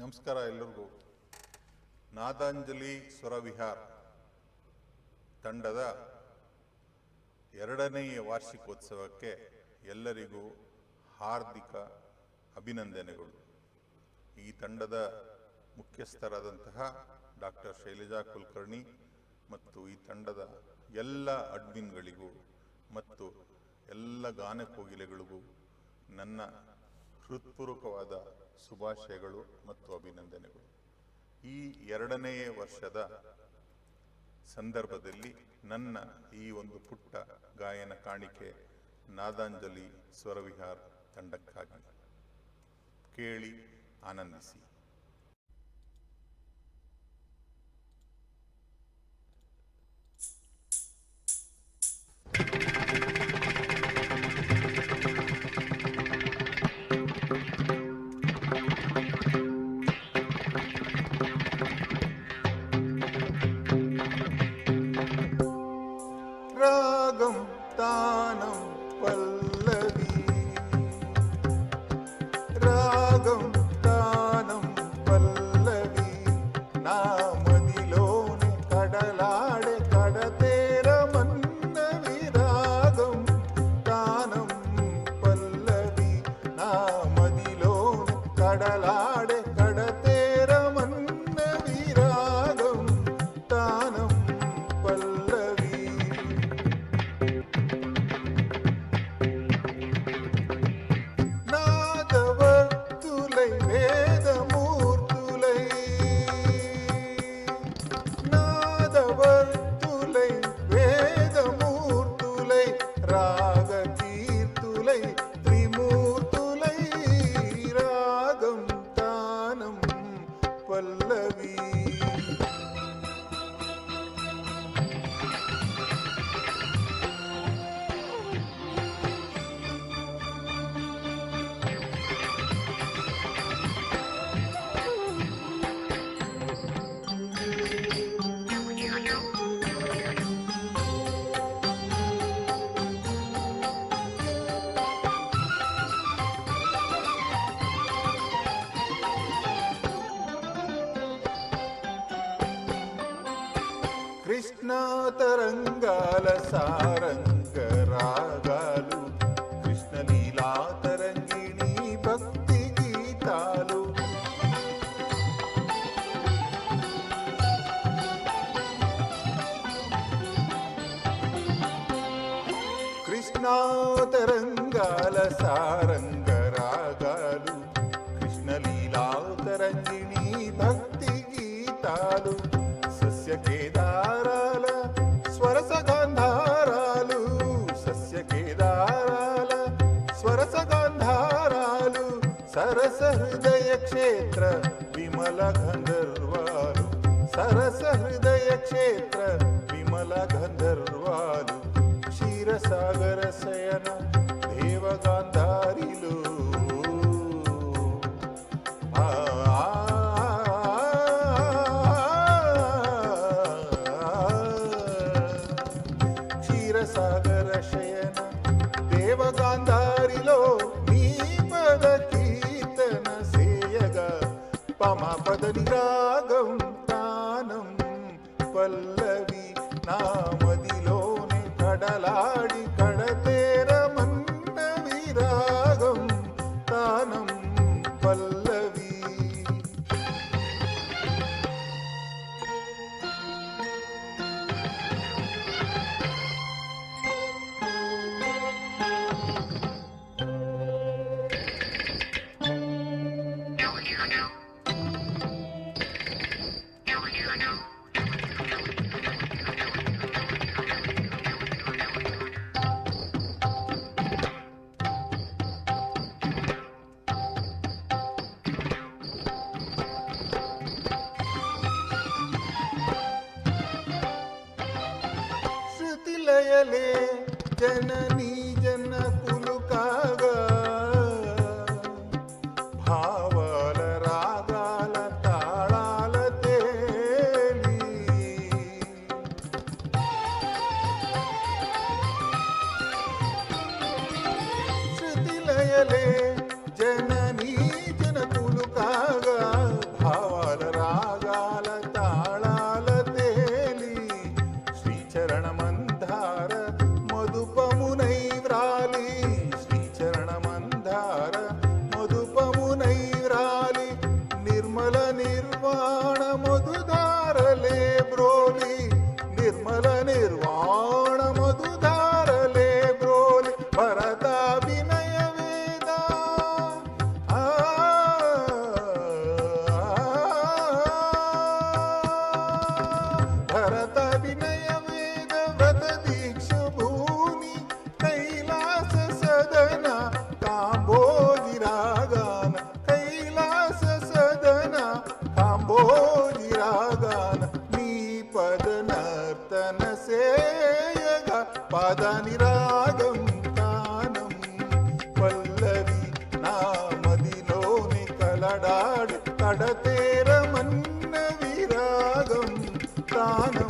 ನಮಸ್ಕಾರ ಎಲ್ಲರಿಗೂ ನಾದಾಂಜಲಿ ಸ್ವರವಿಹಾರ್ ತಂಡದ ಎರಡನೆಯ ವಾರ್ಷಿಕೋತ್ಸವಕ್ಕೆ ಎಲ್ಲರಿಗೂ ಹಾರ್ದಿಕ ಅಭಿನಂದನೆಗಳು. ಈ ತಂಡದ ಮುಖ್ಯಸ್ಥರಾದಂತಹ ಡಾಕ್ಟರ್ ಶೈಲಜಾ ಕುಲಕರ್ಣಿ ಮತ್ತು ಈ ತಂಡದ ಎಲ್ಲ ಅಡ್ಮಿನ್ಗಳಿಗೂ ಮತ್ತು ಎಲ್ಲ ಗಾನ ಕೋಗಿಲೆಗಳಿಗೂ ನನ್ನ ಹೃತ್ಪೂರ್ವಕವಾದ ಶುಭಾಶಯಗಳು ಮತ್ತು ಅಭಿನಂದನೆಗಳು. ಈ ಎರಡನೆಯ ವರ್ಷದ ಸಂದರ್ಭದಲ್ಲಿ ನನ್ನ ಈ ಒಂದು ಪುಟ್ಟ ಗಾಯನ ಕಾಣಿಕೆ ನಾದಾಂಜಲಿ ಸ್ವರವಿಹಾರ್ ತಂಡಕ್ಕಾಗಿ ಕೇಳಿ ಆನಂದಿಸಿ. ত্রিলোক্তানাম కృష్ణ తరంగాల సారంగ రాగాలు కృష్ణ లీలా తరంగిణి భక్తి గీతాలు. కృష్ణ తరంగాల సారంగ सरस हृदय क्षेत्र विमल गंधर्वारु सरस हृदय क्षेत्र கடலா ಮೇಲೆ నర్తన సేయగా పద నిరాగం తానం పల్లవి నా మదిలోని కలడాడు కడతేర మన్న విరాగం తానం